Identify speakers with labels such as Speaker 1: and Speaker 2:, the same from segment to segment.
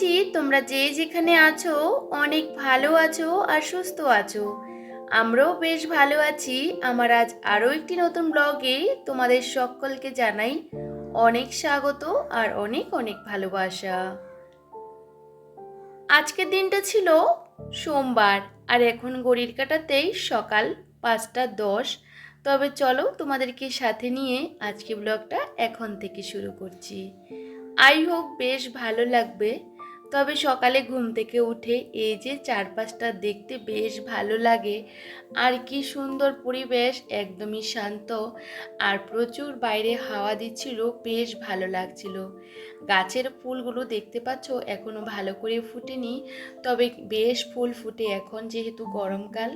Speaker 1: করছি তোমরা যে যেখানে আছো অনেক ভালো আছো আর সুস্থ আছো। আমরাও বেশ ভালো আছি। আমার আজ আরও একটি নতুন ব্লগে তোমাদের সকলকে জানাই অনেক স্বাগত আর অনেক অনেক ভালোবাসা। আজকের দিনটা ছিল সোমবার, আর এখন ঘড়ির কাটাতেই সকাল পাঁচটা দশ। তবে চলো তোমাদেরকে সাথে নিয়ে আজকে ব্লগটা এখন থেকে শুরু করছি। আই হোক বেশ ভালো লাগবে। তবে সকালে ঘুম থেকে উঠে এই যে চারপাশটা দেখতে বেশ ভালো লাগে। আর কি সুন্দর পরিবেশ, একদমই শান্ত। আর প্রচুর বাইরে হাওয়া দিচ্ছিল, বেশ ভালো লাগছিল। গাছের ফুলগুলো দেখতে পাচ্ছ এখনও ভালো করে ফুটেনি। তবে বেশ ফুল ফুটে এখন যেহেতু গরমকাল।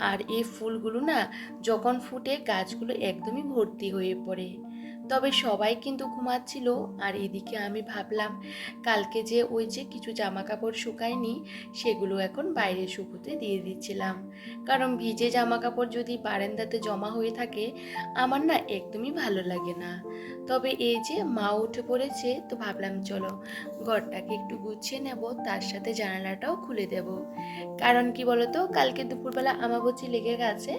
Speaker 1: আর এই ফুলগুলো না, যখন ফুটে গাছগুলো একদমই ভর্তি হয়ে পড়ে। তবে সবাই কিন্তু ঘুমাচ্ছিল আর এদিকে আমি ভাবলাম, কালকে যে ওই যে কিছু জামা কাপড় শুকায়নি, সেগুলো এখন বাইরে শুকোতে দিয়ে দিচ্ছিলাম। কারণ ভিজে জামা কাপড় যদি বারান্দাতে জমা হয়ে থাকে, আমার না একদমই ভালো লাগে না। তবে এই যে মা উঠে পড়েছে, তো ভাবলাম চলো ঘরটাকে একটু গুছিয়ে নেব, তার সাথে জানালাটাও খুলে দেব। কারণ কি বলতো, কালকে দুপুরবেলা আমাবচি লেগে গেছে,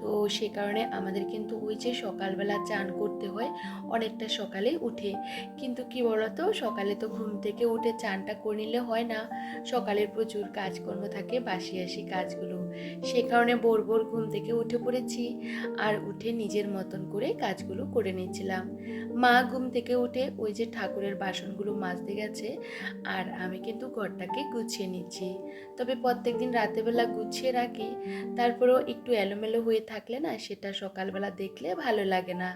Speaker 1: তো সে কারণে আমাদের কিন্তু ওই যে সকালবেলা চান করতে হয় অনেকটা সকালে উঠে। কিন্তু কি বলতো, সকালে তো ঘুম থেকে উঠে চানটা করে নিলে হয় না। সকালের প্রচুর কাজকর্ম থাকে, বাসি আসি কাজগুলো। সে কারণে বোর বোর ঘুম থেকে উঠে পড়েছি। আর উঠে নিজের মতন করে কাজগুলো করে নিচ্ছিলাম মা ঘুম থেকে উঠে ওই যে ঠাকুরের বাসনগুলো মাজতে গেছে আর আমি কিন্তু ঘরটাকে গুছিয়ে নিচ্ছি। তবে প্রত্যেক দিন রাতেবেলা গুছিয়ে রাখি, তারপরেও একটু এলোমেলো হয়ে থাকলে না সেটা সকালবেলা দেখলে ভালো লাগে না।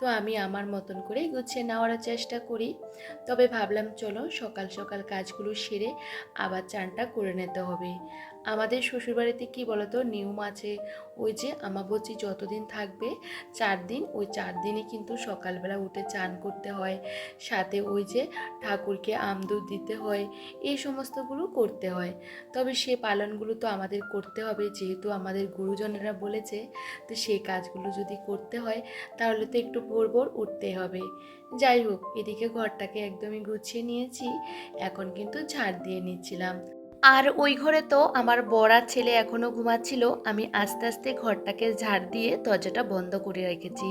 Speaker 1: তো আমি আমার মতন করেই গুছিয়ে নেওয়ার চেষ্টা করি। তবে ভাবলাম চলো সকাল সকাল কাজগুলো সেরে আবার চানটা করে নিতে হবে। আমাদের শ্বশুরবাড়িতে কি বলতো, নিয়ম আছে, ওই যে আমাবচি যতদিন থাকবে, চার দিন, ওই চার দিনই কিন্তু সকালবেলা উঠে চান করতে হয়। সাথে ওই যে ঠাকুরকে আমদুধ দিতে হয়, এই সমস্তগুলো করতে হয়। তবে সে পালনগুলো তো আমাদের করতে হবে, যেহেতু আমাদের গুরুজনেরা বলেছে, তো সেই কাজগুলো যদি করতে হয়, তাহলে তো একটু ভোর ভোর উঠতে হবে। যাই হোক, এদিকে ঘরটাকে একদমই গুছিয়ে নিয়েছি, এখন কিন্তু ঝাড় দিয়ে নিচ্ছিলাম। আর ওই ঘরে তো আমার বড়ার ছেলে এখনও ঘুমাচ্ছিল, আমি আস্তে আস্তে ঘরটাকে ঝাড় দিয়ে দরজাটা বন্ধ করে রেখেছি।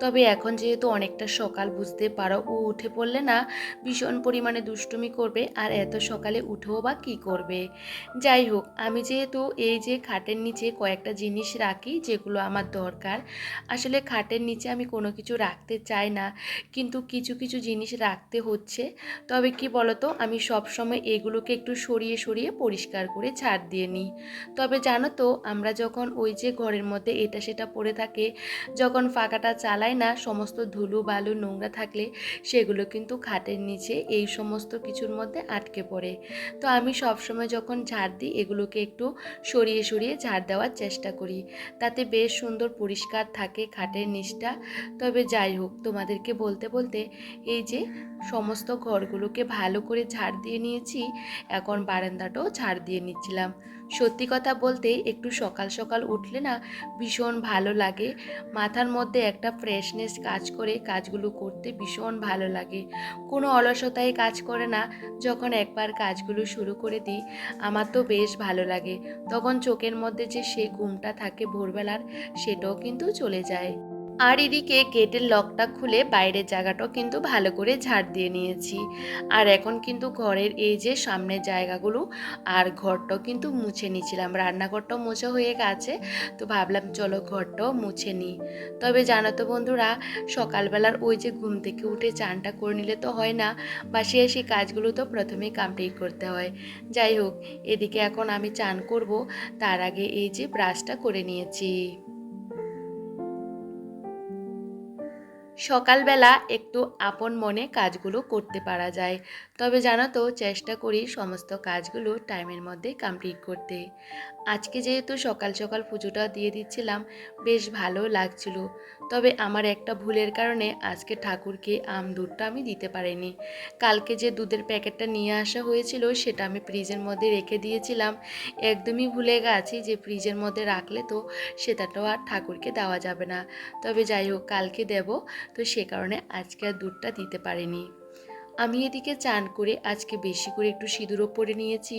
Speaker 1: তবে এখন যেহেতু অনেকটা সকাল, বুঝতে পারো ও উঠে পড়লে না ভীষণ পরিমাণে দুষ্টুমি করবে আর এত সকালে উঠেও বা কী করবে। যাই হোক, আমি যেহেতু এই যে খাটের নিচে কয়েকটা জিনিস রাখি যেগুলো আমার দরকার, আসলে খাটের নিচে আমি কোনো কিছু রাখতে চাই না, কিন্তু কিছু কিছু জিনিস রাখতে হচ্ছে। তবে কি বলতো, আমি সবসময় এগুলোকে একটু সরিয়ে সরিয়ে পরিষ্কার করে ছাড় দিয়ে নিই। তবে জানো তো, আমরা যখন ওই যে ঘরের মধ্যে এটা সেটা পড়ে থাকে, যখন ফাঁকাটা চালাই না, সমস্ত ধুলো, বালু, নোংরা থাকলে সেগুলো কিন্তু খাটের নিচে এই সমস্ত কিছুর মধ্যে আটকে পড়ে। তো আমি সবসময় যখন ঝাড় দিই, এগুলোকে একটু সরিয়ে সরিয়ে ঝাড় দেওয়ার চেষ্টা করি। তাতে বেশ সুন্দর পরিষ্কার থাকে খাটের নিচটা। তবে যাই হোক, তোমাদেরকে বলতে বলতে এই যে সমস্ত ঘরগুলোকে ভালো করে ঝাড় দিয়ে নিয়েছি, এখন বারান্দাটাও ঝাড় দিয়ে নিচ্ছিলাম। সত্যি কথা বলতে একটু সকাল সকাল উঠলে না ভীষণ ভালো লাগে। মাথার মধ্যে একটা ফ্রেশনেস কাজ করে কাজগুলো করতে ভীষণ ভালো লাগে। কোনো অলসতায় কাজ করে না, যখন একবার কাজগুলো শুরু করে দিই, আমার তো বেশ ভালো লাগে। তখন চোখের মধ্যে যে সেই ঘুমটা থাকে ভোরবেলার, সেটাও কিন্তু চলে যায়। আর এদিকে গেটের লকটা খুলে বাইরের জায়গাটাও কিন্তু ভালো করে ঝাড় দিয়ে নিয়েছি। আর এখন কিন্তু ঘরের এই যে সামনের জায়গাগুলো আর ঘরটাও কিন্তু মুছে নিয়েছিলাম। রান্নাঘরটাও মোছা হয়ে গেছে, তো ভাবলাম চলো ঘরটাও মুছে নিই। তবে জানো তো বন্ধুরা, সকালবেলার ওই যে ঘুম থেকে উঠে চানটা করে নিলে তো হয় না, বাসি আসি কাজগুলো তো প্রথমেই কমপ্লিট করতে হয়। যাই হোক, এদিকে এখন আমি চান করব, তার আগে এই যে ব্রাশটা করে নিয়েছি। সকালবেলা একটু আপন মনে কাজগুলো করতে পারা যায়। তবে জানো তো, চেষ্টা করি সমস্ত কাজগুলো টাইমের মধ্যে কমপ্লিট করতে। আজকে যেহেতু সকাল সকাল পুজোটা দিয়ে দিচ্ছিলাম, বেশ ভালো লাগছিল। তবে আমার একটা ভুলের কারণে আজকে ঠাকুরকে আম দুধটা আমি দিতে পারিনি। কালকে যে দুধের প্যাকেটটা নিয়ে আসা হয়েছিল, সেটা আমি ফ্রিজের মধ্যে রেখে দিয়েছিলাম। একদমই ভুলে গেছি যে ফ্রিজের মধ্যে রাখলে তো সেটাটাও আর ঠাকুরকে দেওয়া যাবে না। তবে যাই হোক, কালকে দেব। তো সে কারণে আজকে আর দুধটা দিতে পারিনি। আমি এদিকে চান করে আজকে বেশি করে একটু সিঁদুরও পরে নিয়েছি।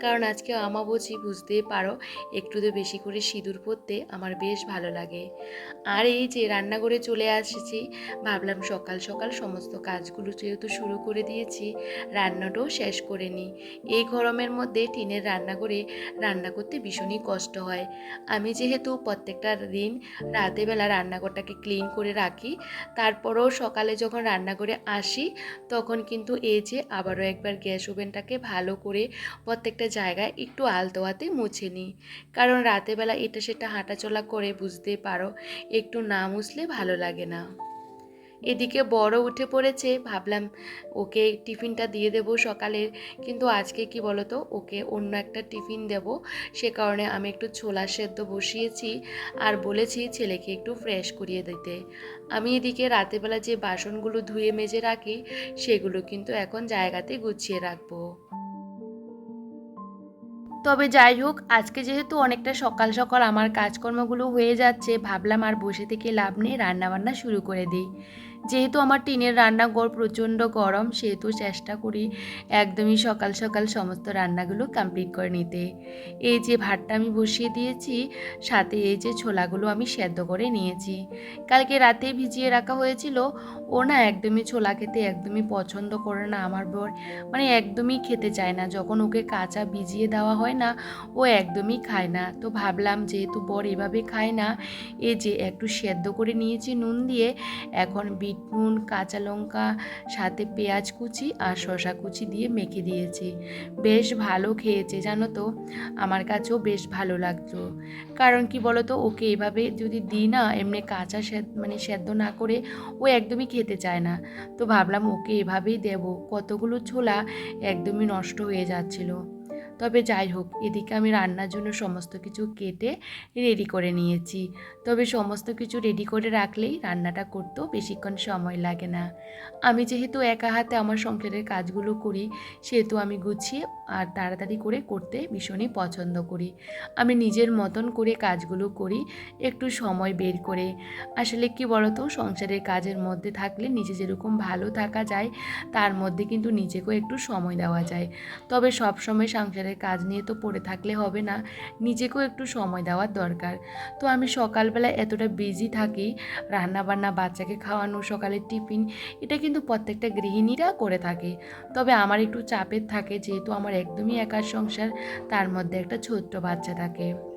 Speaker 1: কারণ আজকে আমাবচি বুঝতেই পারো, একটু তো বেশি করে সিঁদুর পরতে আমার বেশ ভালো লাগে। আর এই যে রান্নাঘরে চলে আসছি, ভাবলাম সকাল সকাল সমস্ত কাজগুলো যেহেতু শুরু করে দিয়েছি, রান্নাটাও শেষ করে নিই। এই গরমের মধ্যে টিনের রান্নাঘরে রান্না করতে ভীষণই কষ্ট হয়। আমি যেহেতু প্রত্যেকটা দিন রাতেবেলা রান্নাঘরটাকে ক্লিন করে রাখি, তারপরেও সকালে যখন রান্নাঘরে আসি, তখন কিন্তু এই যে আবারও একবার গ্যাস ওভেনটাকে ভালো করে প্রত্যেকটা জায়গায় একটু আলতোয়াতে মুছে নিই। কারণ রাতেবেলা এটা সেটা হাঁটাচলা করে বুঝতে পারো, একটু না মুছলে ভালো লাগে না। এদিকে বড় উঠে পড়েছে, ভাবলাম ওকে টিফিনটা দিয়ে দেবো সকালের, কিন্তু আজকে কি বলতো, ওকে অন্য একটা টিফিন দেব, সে কারণে আমি একটু ছোলা সেদ্ধ বসিয়েছি আর বলেছি ছেলেকে একটু ফ্রেশ করিয়ে দিতে। আমি এদিকে রাতেবেলা যে বাসনগুলো ধুয়ে মেজে রাখি, সেগুলো কিন্তু এখন জায়গাতে গুছিয়ে রাখব। তবে যাই হোক, আজকে যেহেতু অনেকটা সকাল সকাল আমার কাজকর্মগুলো হয়ে যাচ্ছে, ভাবলাম আর বসে থেকে লাভ নেই, রান্নাবান্না শুরু করে দিই। যেহেতু আমার টিনের রান্নাঘর প্রচণ্ড গরম, সেহেতু চেষ্টা করি একদমই সকাল সকাল সমস্ত রান্নাগুলো কমপ্লিট করে নিতে। এই যে ভাতটা আমি বসিয়ে দিয়েছি, সাথে এই যে ছোলাগুলো আমি সেদ্ধ করে নিয়েছি। কালকে রাতে ভিজিয়ে রাখা হয়েছিল, ও না একদমই ছোলা খেতে একদমই পছন্দ করে না, আমার বর মানে একদমই খেতে চায় না। যখন ওকে কাঁচা ভিজিয়ে দেওয়া হয় না, ও একদমই খায় না। তো ভাবলাম যেহেতু বর এভাবে খায় না, এই যে একটু সেদ্ধ করে নিয়েছি নুন দিয়ে, এখন বিট নুন কাঁচা লঙ্কা, সাথে পেঁয়াজ কুচি আর শসা কুচি দিয়ে মেখে দিয়েছি। বেশ ভালো খেয়েছে, জানো তো? আমার কাছেও বেশ ভালো লাগতো। কারণ কি বলতো, ওকে এভাবে যদি দিই না, এমনি কাঁচা মানে সেদ্ধ না করে ও একদমই খেতে চায় না। তো ভাবলাম ওকে এভাবেই দেব। কতগুলো ছোলা একদমই নষ্ট হয়ে যাচ্ছিল। তবে যাই হোক, এদিকে আমি রান্নার জন্য সমস্ত কিছু কেটে রেডি করে নিয়েছি। তবে সমস্ত কিছু রেডি করে রাখলেই রান্নাটা করতেও বেশিক্ষণ সময় লাগে না। আমি যেহেতু একা হাতে আমার সংসারের কাজগুলো করি, সেহেতু আমি গুছিয়ে আর তাড়াতাড়ি করে করতে ভীষণই পছন্দ করি। আমি নিজের মতন করে কাজগুলো করি, একটু সময় বের করে। আসলে কি বলতো, সংসারের কাজের মধ্যে থাকলে নিজে যেরকম ভালো থাকা যায়, তার মধ্যে কিন্তু নিজেকেও একটু সময় দেওয়া যায়। তবে সব সময় সংসারের কাজ নিয়ে তো পড়ে থাকলে হবে না, নিজেকেও একটু সময় দেওয়ার দরকার। তো আমি সকালবেলা এতটা বিজি থাকি, রান্নাবান্না, বাচ্চাকে খাওয়ানো, সকালের টিফিন, এটা কিন্তু প্রত্যেকটা গৃহিণীরা করে থাকে। তবে আমার একটু চাপের থাকে, যেহেতু আমার একদমই একার সংসার, তার মধ্যে একটা ছোট্ট বাচ্চা থাকে।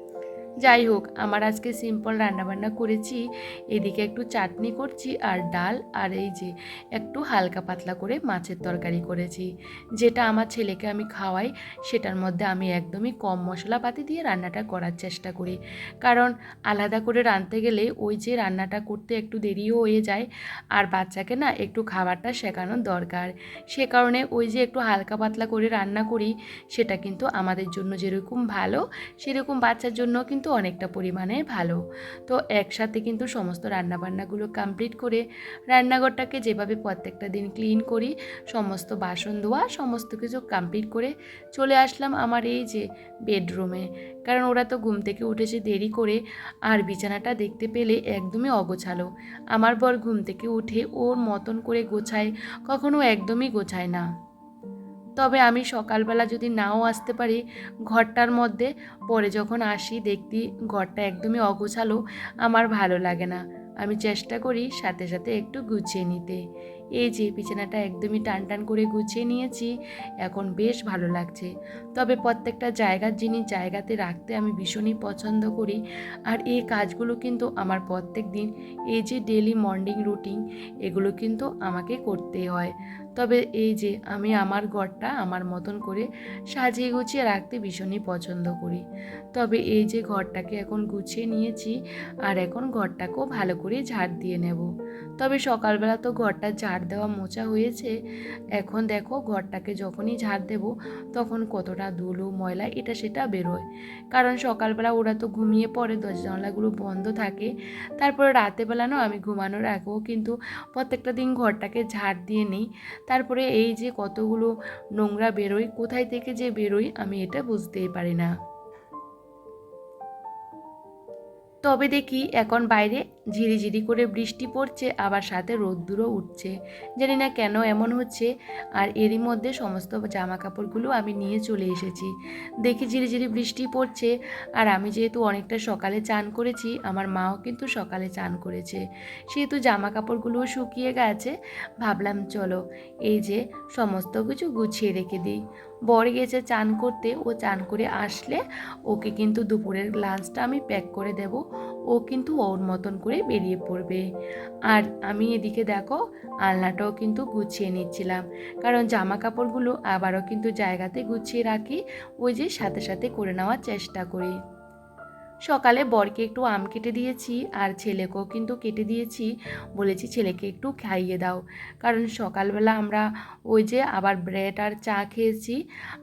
Speaker 1: যাই হোক, আমার আজকে সিম্পল রান্নাবান্না করেছি। এদিকে একটু চাটনি করছি আর ডাল আর এই যে একটু হালকা পাতলা করে মাছের তরকারি করেছি। যেটা আমার ছেলেকে আমি খাওয়াই, সেটার মধ্যে আমি একদমই কম মশলাপাতি দিয়ে রান্নাটা করার চেষ্টা করি। কারণ আলাদা করে রাঁধতে গেলে ওই যে রান্নাটা করতে একটু দেরিও হয়ে যায় আর বাচ্চাকে না একটু খাবারটা শেখানোর দরকার। সে কারণে ওই যে একটু হালকা পাতলা করে রান্না করি, সেটা কিন্তু আমাদের জন্য যেরকম ভালো, সেরকম বাচ্চার জন্য কিন্তু অনেকটা পরিমাণে ভালো। তো একসাথে কিন্তু সমস্ত রান্নাবান্নাগুলো কমপ্লিট করে রান্নাঘরটাকে যেভাবে প্রত্যেকটা দিন ক্লিন করি, সমস্ত বাসন ধোয়া, সমস্ত কিছু কমপ্লিট করে চলে আসলাম আমার এই যে বেডরুমে কারণ ওরা তো ঘুম থেকে উঠেছে দেরি করে, আর বিছানাটা দেখতে পেলে একদমই অগোছালো। আমার বর ঘুম থেকে উঠে ওর মতন করে গোছায়, কখনো একদমই গোছায় না। তবে আমি সকালবেলা যদি নাও আসতে পারি ঘরটার মধ্যে, পরে যখন আসি দেখতি ঘরটা একদমই অগোছালো, আমার ভালো লাগে না। আমি চেষ্টা করি সাথে সাথে একটু গুছিয়ে নিতে। এই যে বিছানাটা একদমই টান টান করে গুছিয়ে নিয়েছি, এখন বেশ ভালো লাগছে। তবে প্রত্যেকটা জায়গার জিনিস জায়গাতে রাখতে আমি ভীষণই পছন্দ করি। আর এই কাজগুলো কিন্তু আমার প্রত্যেক দিন এই যে ডেলি মর্নিং রুটিন এগুলো কিন্তু আমাকে করতে হয়। তবে এই যে আমি আমার ঘরটা আমার মতন করে সাজিয়ে গুছিয়ে রাখতে ভীষণই পছন্দ করি। তবে এই যে ঘরটাকে এখন গুছিয়ে নিয়েছি আর এখন ঘরটাকেও ভালো করে ঝাড় দিয়ে নেব। তবে সকালবেলা তো ঘরটা ঝাড় দেওয়া মোচা হয়েছে। এখন দেখো ঘরটাকে যখনই ঝাড় দেব, তখন কতটা ধুলো, ময়লা এটা সেটা বেরোয়। কারণ সকালবেলা ওরা তো ঘুমিয়ে পড়ে, দরজা জানলাগুলো বন্ধ থাকে। তারপরে রাতেবেলা না আমি ঘুমানোর আগেও কিন্তু প্রত্যেকটা দিন ঘরটাকে ঝাড় দিয়ে নিই। তারপরে এই যে কতগুলো নোংরা বেরোয়, কোথায় থেকে যে বেরোয় আমি এটা বুঝতেই পারি না। তবে দেখি এখন বাইরে ঝিরিঝিরি করে বৃষ্টি পড়ছে, আবার সাথে রোদ্দুরও উঠছে। জানি না কেন এমন হচ্ছে, আর এরই মধ্যে সমস্ত জামা কাপড়গুলো আমি নিয়ে চলে এসেছি। দেখি ঝিরিঝিরি বৃষ্টি পড়ছে, আর আমি যেহেতু অনেকটা সকালে চান করেছি, আমার মাও কিন্তু সকালে চান করেছে। সেহেতু জামা কাপড়গুলোও শুকিয়ে গেছে, ভাবলাম চলো এই যে সমস্ত কিছু গুছিয়ে রেখে দিই। বর গেছে চান করতে, ও চান করে আসলে ওকে কিন্তু দুপুরের লাঞ্চটা আমি প্যাক করে দেব। ও কিন্তু ওর মতন করে বেরিয়ে পড়বে। আর আমি এদিকে দেখো, আলনাটাও কিন্তু গুছিয়ে নিচ্ছিলাম। কারণ জামা কাপড়গুলো আবারও কিন্তু জায়গাতে গুছিয়ে রাখি, ওই যে সাথে সাথে করে নেওয়ার চেষ্টা করি। সকালে বরকে একটু আম কেটে দিয়েছি আর ছেলেকেও কিন্তু কেটে দিয়েছি। বলেছি, ছেলেকে একটু খাইয়ে দাও। কারণ সকালবেলা আমরা ওই যে আবার ব্রেড আর চা খেয়েছি।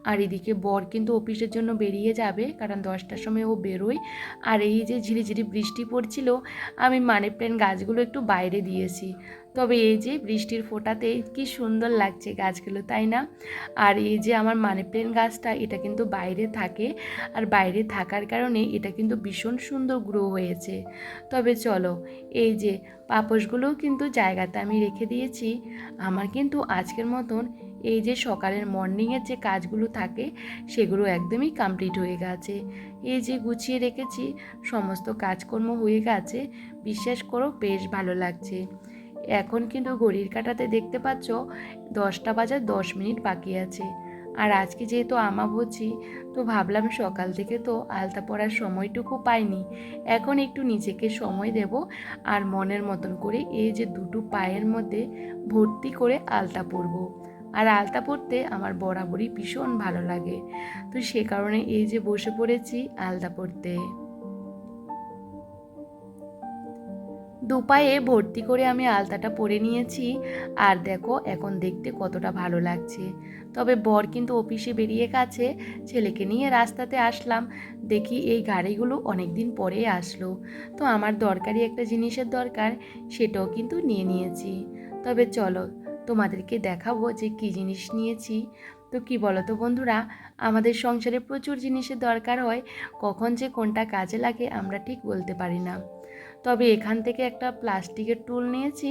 Speaker 1: আর এদিকে বর কিন্তু অফিসের জন্য বেরিয়ে যাবে, কারণ দশটার সময় ও বেরোয়। আর এই যে ঝিরিঝিরি বৃষ্টি পড়ছিল, আমি মানি প্ল্যান্ট গাছগুলো একটু বাইরে দিয়েছি। তবে এই যে বৃষ্টির ফোটাতে কি সুন্দর লাগছে গাছগুলো, তাই না? আর এই যে আমার মানি প্ল্যান্ট গাছটা, এটা কিন্তু বাইরে থাকে। আর বাইরে থাকার কারণে এটা কিন্তু ভীষণ সুন্দর গ্রো হয়েছে। তবে চলো, এই যে পাপোশগুলোও কিন্তু জায়গাতে আমি রেখে দিয়েছি। আমার কিন্তু আজকের মতন এই যে সকালের মর্নিংয়ের যে কাজগুলো থাকে, সেগুলো একদমই কমপ্লিট হয়ে গেছে। এই যে গুছিয়ে রেখেছি, সমস্ত কাজকর্ম হয়ে গেছে। বিশ্বাস করো, বেশ ভালো লাগছে। এখন কিন্তু ঘড়ির কাটাতে দেখতে পাচ্ছ দশটা বাজার দশ মিনিট বাকি আছে। আর আজকে যেহেতু আমা বলছি তো ভাবলাম সকাল থেকে তো আলতা পরার সময়টুকু পাইনি। এখন একটু নিজেকে সময় দেব আর মনের মতন করে এই যে দুটো পায়ের মধ্যে ভর্তি করে আলতা পরবো। আর আলতা পরতে আমার বরাবরই ভীষণ ভালো লাগে। তো সে কারণে এই যে বসে পড়েছি আলতা পরতে। দুপায়ে ভর্তি করে আমি আলতাটা পরে নিয়েছি। আর দেখো, এখন দেখতে কতটা ভালো লাগছে। তবে বর কিন্তু অফিসে বেরিয়ে গেছে, ছেলেকে নিয়ে রাস্তাতে আসলাম। দেখি এই গাড়িগুলো অনেক দিন পরে আসলো। তো আমার দরকারি একটা জিনিসের দরকার, সেটাও কিন্তু নিয়ে নিয়েছি। তবে চলো, তোমাদেরকে দেখাবো যে কী জিনিস নিয়েছি। তো কি বলো তো বন্ধুরা, আমাদের সংসারে প্রচুর জিনিসের দরকার হয়, কখন যে কোনটা কাজে লাগে আমরা ঠিক বলতে পারি না। তবে এখান থেকে একটা প্লাস্টিকের টুল নিয়েছি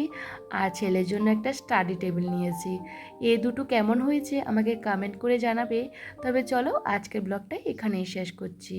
Speaker 1: আর ছেলের জন্য একটা স্টাডি টেবিল নিয়েছি। এ দুটো কেমন হয়েছে আমাকে কমেন্ট করে জানাবে। তবে চলো আজকের ব্লগটাই এখানেই শেষ করছি।